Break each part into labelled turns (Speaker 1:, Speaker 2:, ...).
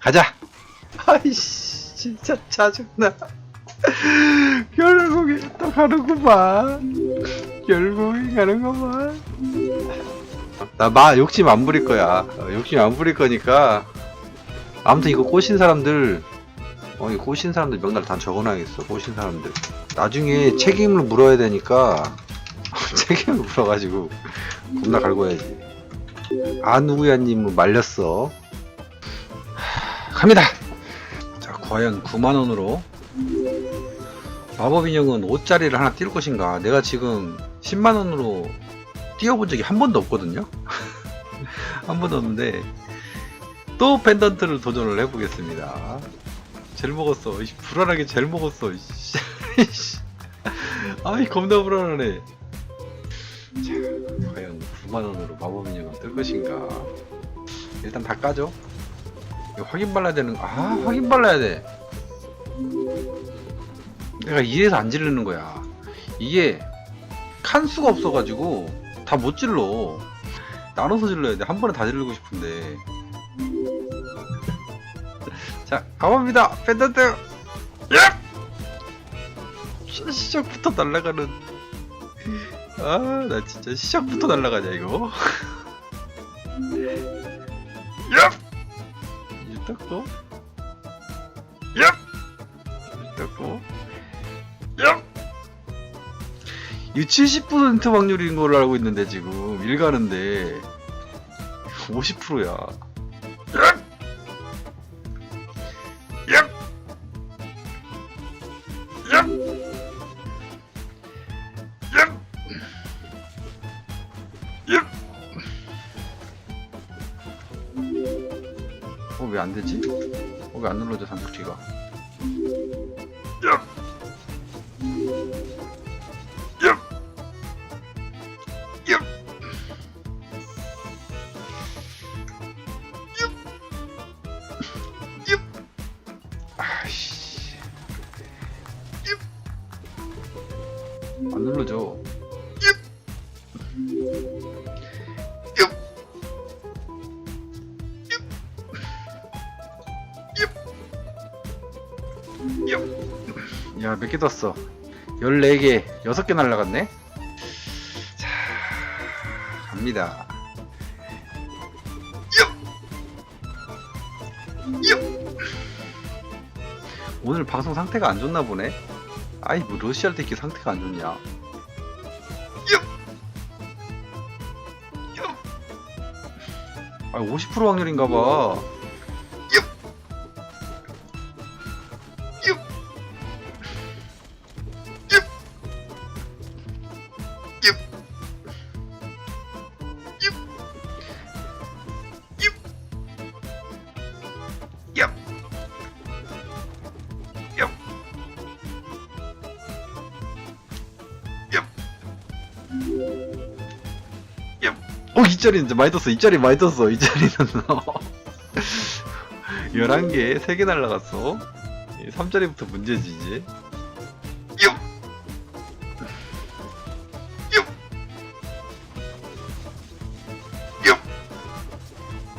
Speaker 1: 가자. 아이씨, 진짜 짜증나. 결국에 또 가는구만. 결국에 가는구만. 나 마 욕심 안 부릴 거야. 어, 욕심 안 부릴 거니까. 아무튼 이거 꼬신 사람들, 어, 이 꼬신 사람들 명단 다 적어놔야겠어. 꼬신 사람들. 나중에 책임을 물어야 되니까 책임을 물어가지고 겁나 갈고야지. 아 누구야님은 말렸어. 하, 갑니다. 자, 과연 9만 원으로 마법 인형은 5짜리를 하나 띄울 것인가? 내가 지금 10만 원으로 띄워본 적이 한 번도 없거든요. 한 번도 없는데 또 펜던트를 도전을 해보겠습니다. 젤 먹었어. 불안하게 젤 먹었어. 아이 겁나 불안하네. 자, 과연 9만 원으로 마법 인형을 뜰 것인가? 일단 다 까죠. 이거 확인 발라야 되는 거. 아 확인 발라야 돼. 내가 이래서 안 지르는 거야. 이게 칸 수가 없어가지고 다 못 질러. 나눠서 질러야 돼. 한 번에 다 지르고 싶은데. 자, 가봅니다. 시- 시작부터 날아가는. 아, 나 진짜 시작부터 날아가냐 이거. 야! 이 닦고. 야! 이70% 확률인 걸로 알고 있는데 지금 일 가는데 50%야. 야! 어, 왜 안 되지? 어, 왜 안 눌러져, 삼국지가? 안 눌러져. 야, 몇 개 떴어? 14개, 6개 날라갔네? 자, 갑니다. 오늘 방송 상태가 안 좋나 보네? 아이, 뭐, 러시아를 때 이렇게 상태가 안 좋냐? 아, 50% 확률인가 봐. 2짜리는 많이 떴어. 2짜리 많이 떴어. 2짜리는. 11개 3개 날라갔어. 3짜리부터 문제지 이제.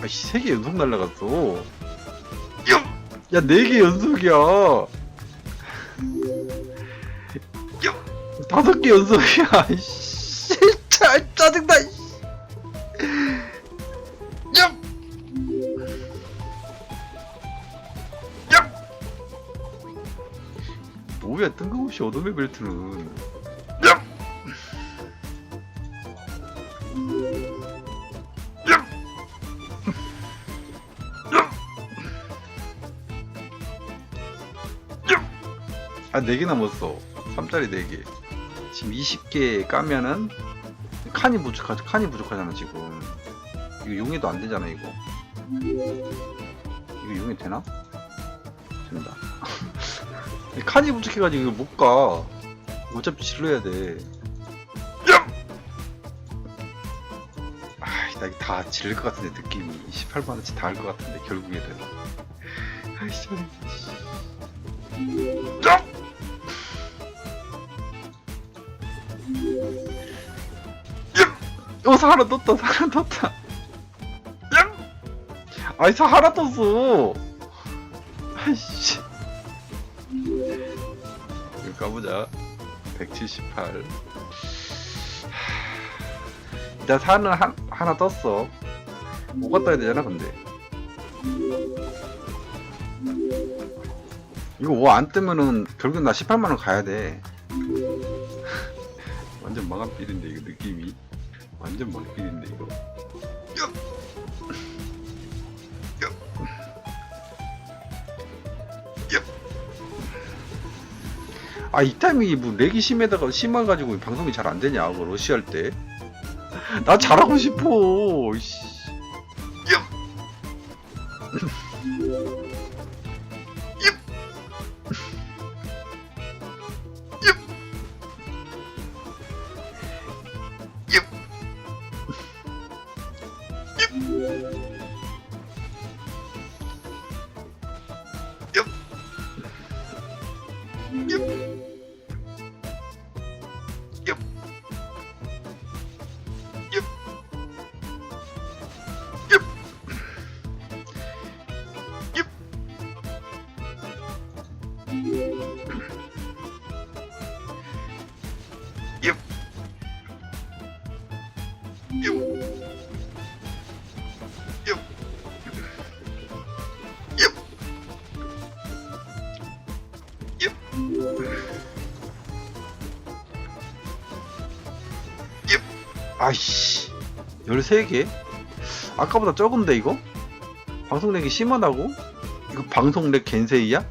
Speaker 1: 아씨 3개 연속 날라갔어. 야 4개 연속이야. 다섯 개 연속이야. 진짜 짜증나. 뭐야, 뜬금없이 어둠의 벨트는. 아, 4개 남았어. 3짜리 4개. 지금 20개 까면은 칸이 부족하, 칸이 부족하잖아, 지금. 이거 용해도 안 되잖아, 이거. 이거 용해 되나? 칸이 부족해가지고 이거 못 가. 어차피 질러야 돼. 아이, 나 이거 다 질릴 것 같은데, 느낌이. 18만원치 다 할 것 같은데, 결국에 는. 아이씨, 야! 어 사하라 떴다 사하라 떴다 야! 아이 사하라 떴어 아이씨. 까보자. 178. 일단 산은 한, 하나 떴어. 뭐가 떠야 되잖아, 근데. 이거 뭐안 뜨면은 결국 나 18만원 가야 돼. 완전 망한필인데, 이거 느낌이. 완전 망필인데, 이거. 아, 이 타이밍이 뭐 렉이 심해다가 심해가지고 방송이 잘 안 되냐, 그 러시 할 때. 나 잘하고 싶어. 씨. 아이씨 13개? 아까보다 적은데 이거? 방송렉이 심하다고? 이거 방송렉 겐세이야?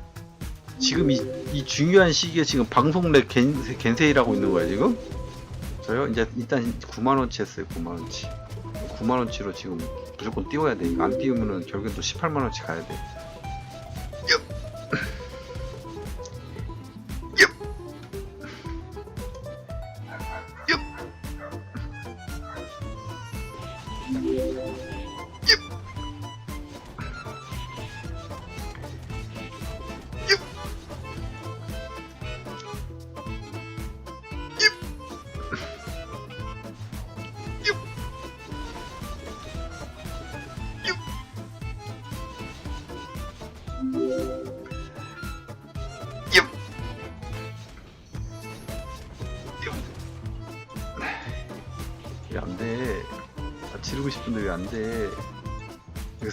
Speaker 1: 지금 이, 이 중요한 시기에 지금 방송렉 겐세, 겐세이라고 있는 거야 지금? 저요? 이제 일단 9만원치 했어요 9만원치 9만원치로 지금 무조건 띄워야 돼 이거 안 띄우면은 결국엔 또 18만원치 가야 돼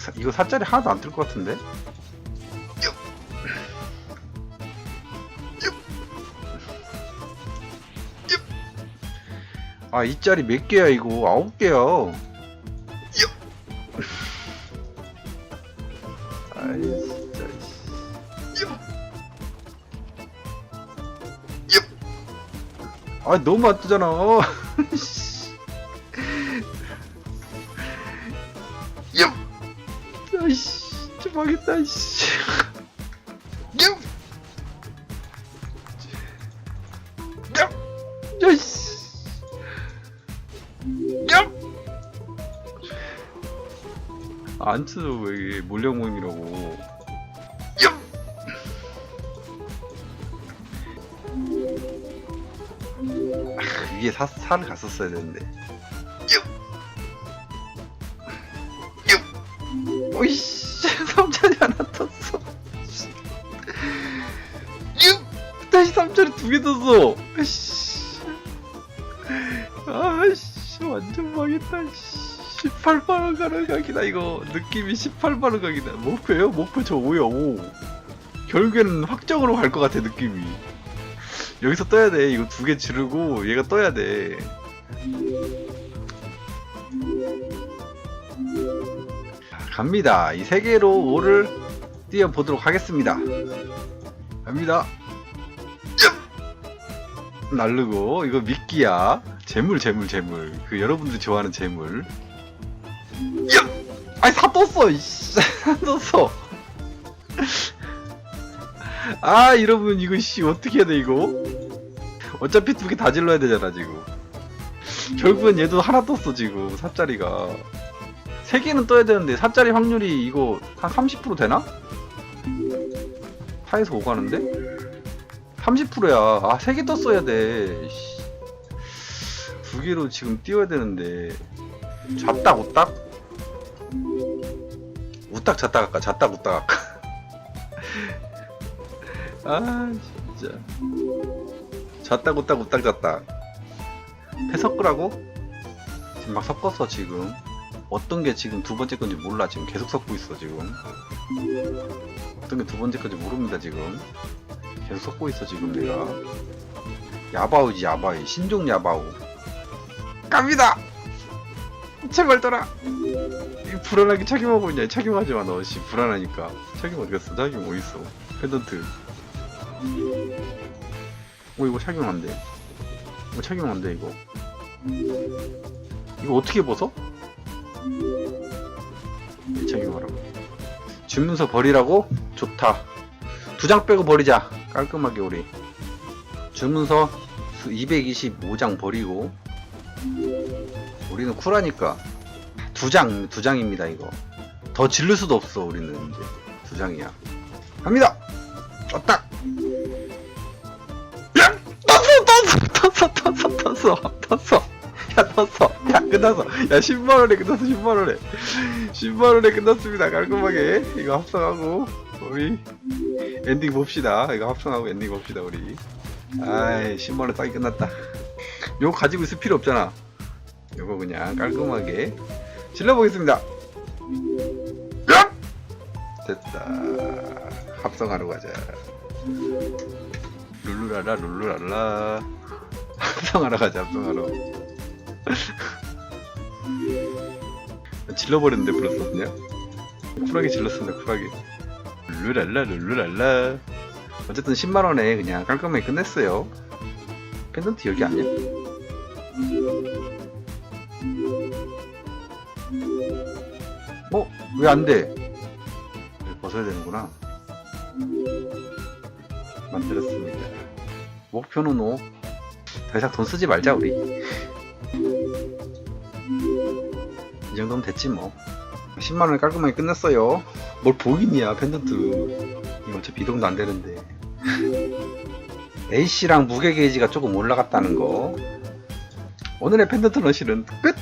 Speaker 1: 사, 이거 사짜리 하나도 안 뜰 것 같은데? 아 이 짜리 몇 개야 이거 아홉 개야 아이 진짜 씨. 아 너무 안 뜨잖아 아이씨. 진짜 망했다 야! 안 쳐줘 왜 이게 몰래 모임이라고. 위에 사, 살을 갔었어야 되는데 오이씨 삼천이 하나 떴어. 유! 다시 삼천이 두 개 떴어. 아이씨. 아이씨 완전 망했다 18만원 가는 각이다 이거. 느낌이 18만원 각이다. 목표요? 목표 저 5야 5 결국에는 확정으로 갈 것 같아 느낌이. 여기서 떠야 돼. 이거 두 개 지르고 얘가 떠야 돼 갑니다. 이 세 개로 5를 띄워보도록 하겠습니다. 갑니다. 날르고 이거 미끼야. 재물 재물 재물. 그 여러분들이 좋아하는 재물. 아니 사 떴어. 사 떴어. 아 여러분 이거 씨 어떻게 해야 돼 이거? 어차피 두 개 다 질러야 되잖아 지금. 결국엔 얘도 하나 떴어 지금 사짜리가. 세 개는 떠야 되는데 4짜리 확률이 이거 한 30% 되나? 4에서 5 가는데? 30%야. 아, 세 개 떴어야 돼. 씨. 두 개로 지금 띄워야 되는데. 잤딱, 우딱? 우딱 잤다 갈까? 잤딱, 우딱 갈까? 아 진짜 잤다 굿다 굿딱 잤다 패 섞으라고? 지금 막 섞었어 지금 어떤 게 지금 두 번째 건지 몰라. 지금 계속 섞고 있어 지금. 어떤 게 두 번째 건지 모릅니다 지금. 계속 섞고 있어 지금 내가. 야바우지 야바이. 신종 야바우. 갑니다! 제발 떠라. 이 불안하게 착용하고 있냐? 착용하지 마 너. 씨 불안하니까. 착용 어디갔어? 착용 어딨어? 펜던트. 어 이거 착용 안돼. 이거 착용 안돼 이거. 이거 어떻게 벗어? 착용하라고? 주문서 버리라고? 좋다. 두 장 빼고 버리자. 깔끔하게 우리. 주문서 225장 버리고. 우리는 쿨하니까 두 장, 두 장입니다 이거. 더 질를 수도 없어 우리는 이제. 두 장이야. 갑니다! 떴다! 야! 떴어 떴어 떴어 떴어 떴어 야 떴어. 야 끝났어 야 10만원에 끝났어 10만원에. 10만원에 끝났습니다 깔끔하게. 이거 합성하고 우리 엔딩 봅시다. 이거 합성하고 엔딩 봅시다 우리. 아이 10만원 딱이 끝났다. 이거 가지고 있을 필요 없잖아. 이거 그냥 깔끔하게. 질러보겠습니다. 야! 됐다. 합성하러 가자. 룰루랄라 룰루랄라. 합성하러 가자 합성하러 질러버렸는데 그냥 쿨하게 질렀습니다 쿨하게 룰루랄라 룰루랄라 어쨌든 10만원에 그냥 깔끔하게 끝냈어요 펜던트 여기 아니야? 어? 왜 안 돼? 여기 벗어야 되는구나 만들었습니다 목표는 오. 더 이상 돈 쓰지 말자 우리 이 정도면 됐지 뭐. 10만원에 깔끔하게 끝냈어요. 뭘 보이냐 펜던트. 이거 어차피 이동도 안 되는데. A씨랑 무게 게이지가 조금 올라갔다는 거. 오늘의 펜던트 러시는 끝